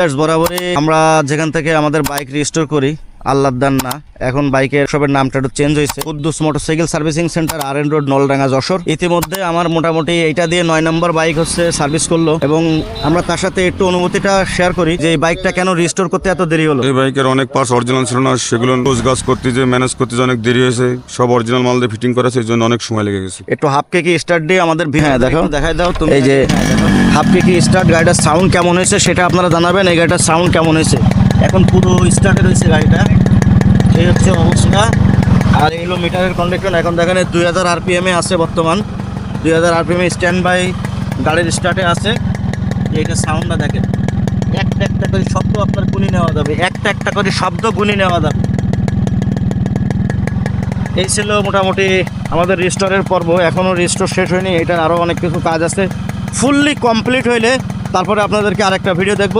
বরাবরই আমরা যেখান থেকে আমাদের বাইক রিস্টোর করি আল্লাহ দান না। এখন বাইকের সবের নামটা একটু চেঞ্জ হয়েছে। Quddus motorcycle servicing center R N road Naldanga Jashore. ইতিমধ্যে আমার মোটামুটি এইটা দিয়ে নয় নম্বর বাইক হচ্ছে সার্ভিস করল এবং আমরা তার সাথে একটু অনুভূতিটা শেয়ার করি যে এই বাইকটা কেন রিস্টোর করতে এত দেরি হলো। এই বাইকের অনেক পার্টস অরিজিনাল ছিল না সেগুলো গাছ করতে যে ম্যানেজ করতে যে অনেক দেরি হয়েছে সব অরিজিনাল মাল দিয়ে ফিটিং করা সেই জন্য অনেক সময় লেগে গেছে। একটু হাফ কেকি স্টার্ট দিয়ে আমাদের হ্যাঁ দেখো। দেখাই দাও তুমি। এই যে হাফ কেকি স্টার্ট গাড়িটার সাউন্ড কেমন হয়েছে সেটা আপনারা জানাবেন এই গাড়িটার সাউন্ড কেমন হয়েছে। এখন পুরো স্টার্টে রয়েছে গাড়িটা। এই হচ্ছে অবস্থা। আর এগুলো মিটারের কন্ডিশন এখন দেখেন দুই হাজার আরপিএমে আছে বর্তমান। দুই হাজার আরপিএমে স্ট্যান্ড বাই গাড়ির স্টার্টে আছে। এইটা সাউন্ডটা দেখেন। একটা একটা করে শব্দ আপনার গুনি নেওয়া যাবে। একটা একটা করে শব্দ গুনি নেওয়া যাবে। এই ছিল মোটামুটি আমাদের রিস্টোরের পর্ব। এখনও রিস্টোর শেষ হয়নি। এটার আরও অনেক কিছু কাজ আছে। ফুললি কমপ্লিট হইলে তারপরে আপনাদেরকে আরেকটা ভিডিও দেখব।